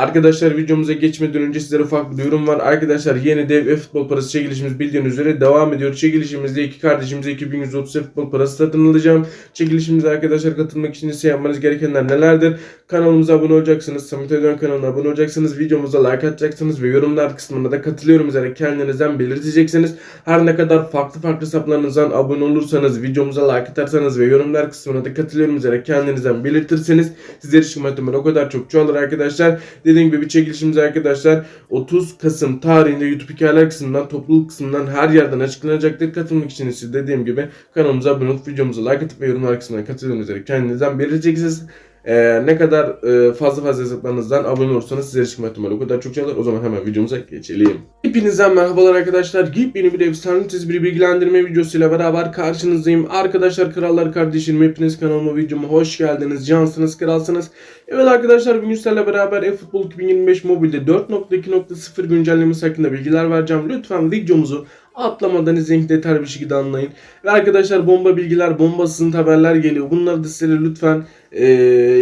Arkadaşlar videomuza geçmeden önce sizlere ufak bir duyurum var. Arkadaşlar yeni dev ve futbol parası çekilişimiz bildiğiniz üzere devam ediyor. Çekilişimizde iki kardeşimize 2130 futbol parası satın alacağım. Çekilişimize arkadaşlar katılmak için ise yapmanız gerekenler nelerdir? Kanalımıza abone olacaksınız. Samet Ödön kanalına abone olacaksınız. Videomuza like atacaksınız ve yorumlar kısmına da katılıyorum üzere kendinizden belirteceksiniz. Her ne kadar farklı farklı hesaplarınızdan abone olursanız, videomuza like atarsanız ve yorumlar kısmına da katılıyorum üzere kendinizden belirtirseniz sizler için ihtimal o kadar çok çoğalır arkadaşlar. Dediğim gibi bir çekilişimiz arkadaşlar 30 Kasım tarihinde YouTube hikayeler kısmından, topluluk kısmından her yerden açıklanacaktır. Katılmak için ise dediğim gibi kanalımıza abone olup videomuza like atıp ve yorumlar kısmına katılıyorum üzere kendinizden belirteceksiniz. Ee, ne kadar e, fazla fazla hesaplarınızdan abone olursanız sizlere çıkma ihtimali o kadar çok çalar. O zaman hemen videomuza geçelim. Hepinizden merhabalar arkadaşlar. Yepyeni bir efsane bir bilgilendirme videosuyla beraber karşınızdayım. Arkadaşlar krallar kardeşlerim hepiniz kanalıma videoma hoş geldiniz. Cansınız kralsınız. Evet arkadaşlar bugün sizlerle beraber eFootball 2025 mobilde 4.2.0 güncellemesi hakkında bilgiler vereceğim. Lütfen videomuzu atlamadan izleyin detaylı bir şekilde anlayın. Ve arkadaşlar bomba bilgiler, bombasız haberler geliyor. Bunları da sizlere lütfen ee,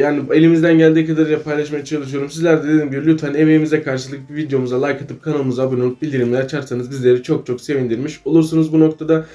yani elimizden geldiği kadarıyla paylaşmaya çalışıyorum. Sizler de dediğim gibi lütfen emeğimize karşılık videomuza like atıp kanalımıza abone olup bildirimler açarsanız bizleri çok çok sevindirmiş olursunuz bu noktada.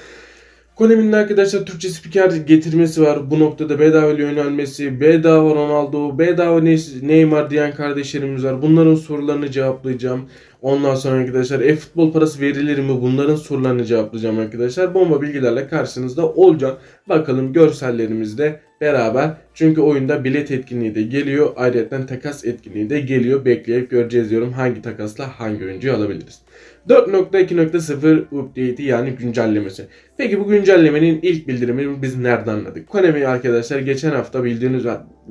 Konami'nin arkadaşlar Türkçe spiker getirmesi var. Bu noktada bedava yönelmesi, bedava Ronaldo, bedava Ne- Neymar diyen kardeşlerimiz var. Bunların sorularını cevaplayacağım. Ondan sonra arkadaşlar e-futbol parası verilir mi? Bunların sorularını cevaplayacağım arkadaşlar. Bomba bilgilerle karşınızda olacağım. Bakalım görsellerimizde beraber. Çünkü oyunda bilet etkinliği de geliyor. Ayrıca takas etkinliği de geliyor. Bekleyip göreceğiz diyorum hangi takasla hangi oyuncuyu alabiliriz. 4.2.0 update'i yani güncellemesi. Peki bu güncellemenin ilk bildirimini biz nereden anladık? Konami arkadaşlar geçen hafta bildiğiniz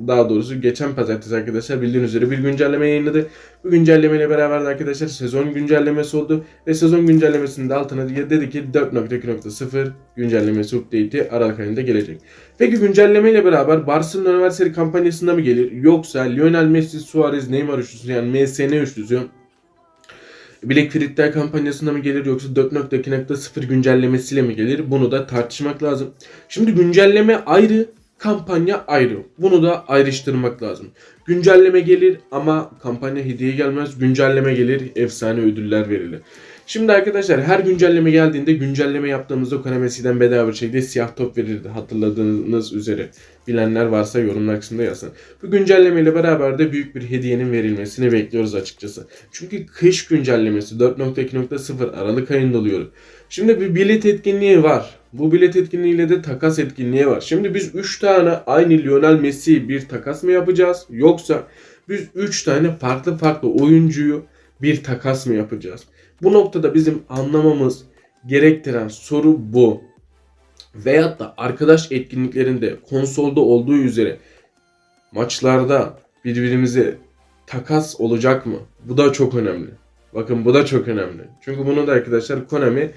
daha doğrusu geçen pazartesi arkadaşlar bildiğiniz üzere bir güncelleme yayınladı. Bu güncellemeyle beraber de arkadaşlar sezon güncellemesi oldu ve sezon güncellemesinin de altına dedi ki 4.2.0 güncellemesi update'i Aralık ayında gelecek. Peki güncellemeyle beraber Barcelona Anniversary kampanyasında mı gelir yoksa Lionel Messi, Suarez, Neymar üçlüsü yani MSN üçlüsü Black Friday kampanyasında mı gelir yoksa 4.2.0 güncellemesiyle mi gelir? Bunu da tartışmak lazım. Şimdi güncelleme ayrı, kampanya ayrı. Bunu da ayrıştırmak lazım. Güncelleme gelir ama kampanya hediye gelmez. Güncelleme gelir, efsane ödüller verilir. Şimdi arkadaşlar her güncelleme geldiğinde güncelleme yaptığımızda Konami eskiden bedava bir şekilde siyah top verirdi hatırladığınız üzere. Bilenler varsa yorumlar kısmında yazsın. Bu güncellemeyle beraber de büyük bir hediyenin verilmesini bekliyoruz açıkçası. Çünkü kış güncellemesi 4.2.0 Aralık ayında oluyor. Şimdi bir bilet etkinliği var. Bu bilet etkinliğiyle de takas etkinliği var. Şimdi biz 3 tane aynı Lionel Messi bir takas mı yapacağız? Yoksa biz 3 tane farklı farklı oyuncuyu bir takas mı yapacağız? Bu noktada bizim anlamamız gerektiren soru bu. Veyahut da arkadaş etkinliklerinde konsolda olduğu üzere maçlarda birbirimize takas olacak mı? Bu da çok önemli. Bakın bu da çok önemli. Çünkü bunu da arkadaşlar Konami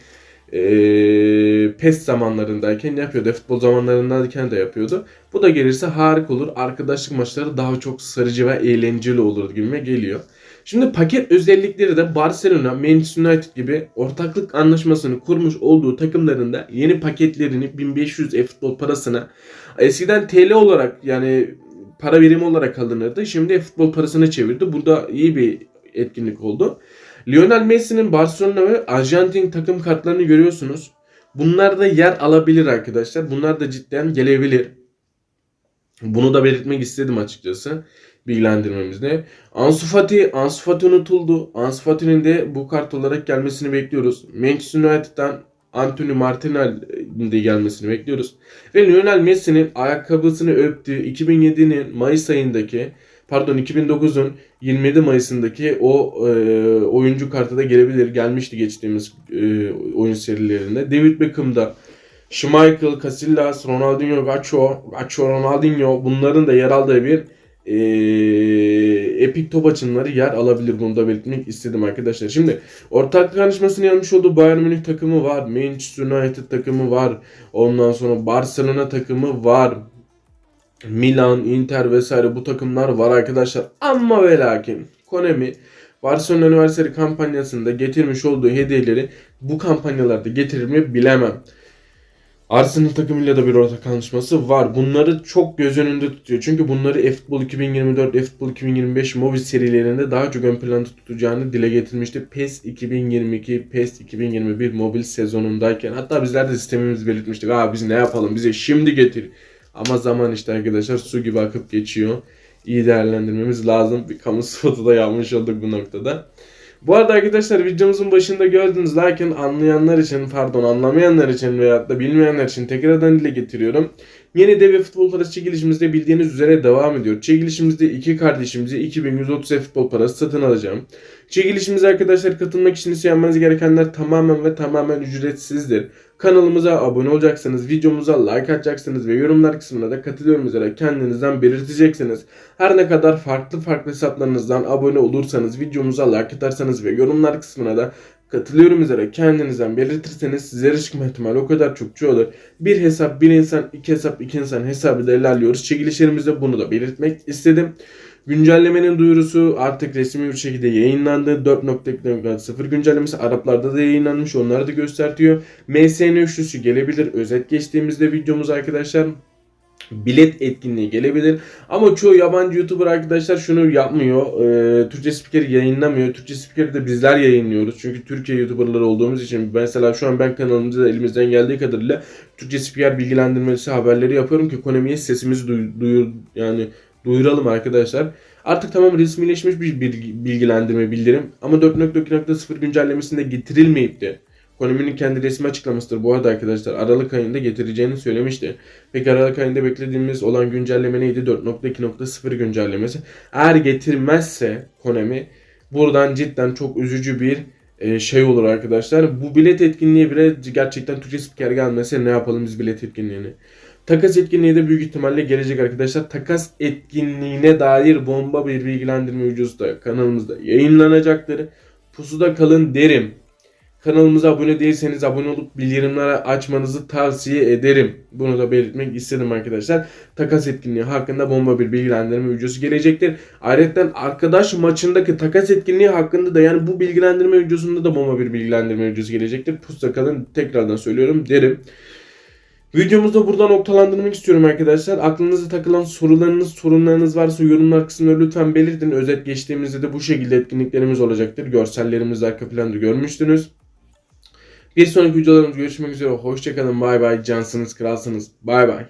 eee PES zamanlarındayken yapıyordu. Futbol zamanlarındayken de yapıyordu. Bu da gelirse harika olur. Arkadaşlık maçları daha çok sarıcı ve eğlenceli olur gibime geliyor. Şimdi paket özellikleri de Barcelona, Manchester United gibi ortaklık anlaşmasını kurmuş olduğu takımlarında yeni paketlerini 1500 e-futbol parasına eskiden TL olarak yani para birimi olarak alınırdı. Şimdi e-futbol parasına çevirdi. Bu da iyi bir etkinlik oldu. Lionel Messi'nin Barcelona ve Arjantin takım kartlarını görüyorsunuz. Bunlar da yer alabilir arkadaşlar. Bunlar da cidden gelebilir. Bunu da belirtmek istedim açıkçası bilgilendirmemizde. Ansu Fati, Ansu Fati unutuldu. Ansu Fati'nin de bu kart olarak gelmesini bekliyoruz. Manchester United'dan Anthony Martinel'in de gelmesini bekliyoruz. Ve Lionel Messi'nin ayakkabısını öptüğü 2007'nin Mayıs ayındaki pardon 2009'un 27 Mayıs'ındaki o e, oyuncu kartı da gelebilir. Gelmişti geçtiğimiz e, oyun serilerinde. David Beckham'da Schmeichel, Casillas, Ronaldinho, Gacho, Gacho, Ronaldinho bunların da yer aldığı bir e, Epic top açınları yer alabilir. Bunu da belirtmek istedim arkadaşlar. Şimdi ortaklık anlaşmasını yapmış olduğu Bayern Münih takımı var. Manchester United takımı var. Ondan sonra Barcelona takımı var. Milan, Inter vesaire bu takımlar var arkadaşlar. Ama ve lakin Konami Barcelona Üniversitesi kampanyasında getirmiş olduğu hediyeleri bu kampanyalarda getirir mi bilemem. Arsenal takımıyla da bir ortak anlaşması var. Bunları çok göz önünde tutuyor. Çünkü bunları eFootball 2024, eFootball 2025 mobil serilerinde daha çok ön planda tutacağını dile getirmişti. PES 2022, PES 2021 mobil sezonundayken. Hatta bizler de sistemimizi belirtmiştik. Aa biz ne yapalım bize şimdi getir. Ama zaman işte arkadaşlar su gibi akıp geçiyor. İyi değerlendirmemiz lazım. Bir kamu spotu da yapmış olduk bu noktada. Bu arada arkadaşlar videomuzun başında gördüğünüz lakin anlayanlar için pardon anlamayanlar için veyahut da bilmeyenler için tekrardan dile getiriyorum. Yeni dev futbol parası çekilişimizde bildiğiniz üzere devam ediyor. Çekilişimizde iki kardeşimize 2130 futbol parası satın alacağım. Çekilişimize arkadaşlar katılmak için ise gerekenler tamamen ve tamamen ücretsizdir. Kanalımıza abone olacaksınız, videomuza like atacaksınız ve yorumlar kısmına da katılıyorum üzere kendinizden belirteceksiniz. Her ne kadar farklı farklı hesaplarınızdan abone olursanız, videomuza like atarsanız ve yorumlar kısmına da katılıyorum üzere kendinizden belirtirseniz sizlere çıkma ihtimali o kadar çokça olur. Bir hesap bir insan, iki hesap iki insan hesabı da ilerliyoruz. Çekilişlerimizde bunu da belirtmek istedim. Güncellemenin duyurusu artık resmi bir şekilde yayınlandı. 4.0 güncellemesi Araplarda da yayınlanmış. Onları da gösteriyor. MSN üçlüsü gelebilir. Özet geçtiğimizde videomuz arkadaşlar bilet etkinliği gelebilir. Ama çoğu yabancı YouTuber arkadaşlar şunu yapmıyor. Ee, Türkçe spiker yayınlamıyor. Türkçe spikeri de bizler yayınlıyoruz. Çünkü Türkiye YouTuberları olduğumuz için mesela şu an ben kanalımızda elimizden geldiği kadarıyla Türkçe spiker bilgilendirmesi haberleri yapıyorum ki ekonomiye sesimizi duy, duyur yani duyuralım arkadaşlar. Artık tamam resmileşmiş bir bilgi- bilgilendirme bildirim ama 4.2.0 güncellemesinde getirilmeyip de Konami'nin kendi resmi açıklamasıdır bu arada arkadaşlar. Aralık ayında getireceğini söylemişti. Peki Aralık ayında beklediğimiz olan güncelleme neydi? 4.2.0 güncellemesi. Eğer getirmezse Konami buradan cidden çok üzücü bir e, şey olur arkadaşlar. Bu bilet etkinliği bile gerçekten Türkçe spiker gelmese ne yapalım biz bilet etkinliğini. Takas etkinliği de büyük ihtimalle gelecek arkadaşlar. Takas etkinliğine dair bomba bir bilgilendirme videosu da kanalımızda yayınlanacaktır. Pusuda kalın derim. Kanalımıza abone değilseniz abone olup bildirimleri açmanızı tavsiye ederim. Bunu da belirtmek istedim arkadaşlar. Takas etkinliği hakkında bomba bir bilgilendirme videosu gelecektir. Ayrıca arkadaş maçındaki takas etkinliği hakkında da yani bu bilgilendirme videosunda da bomba bir bilgilendirme videosu gelecektir. Pusuda kalın tekrardan söylüyorum derim. Videomuzu da burada noktalandırmak istiyorum arkadaşlar. Aklınıza takılan sorularınız, sorunlarınız varsa yorumlar kısmına lütfen belirtin. Özet geçtiğimizde de bu şekilde etkinliklerimiz olacaktır. Görsellerimizi arka planda görmüştünüz. Bir sonraki videolarımızda görüşmek üzere. Hoşçakalın. Bay bay. Cansınız, kralsınız. Bay bay.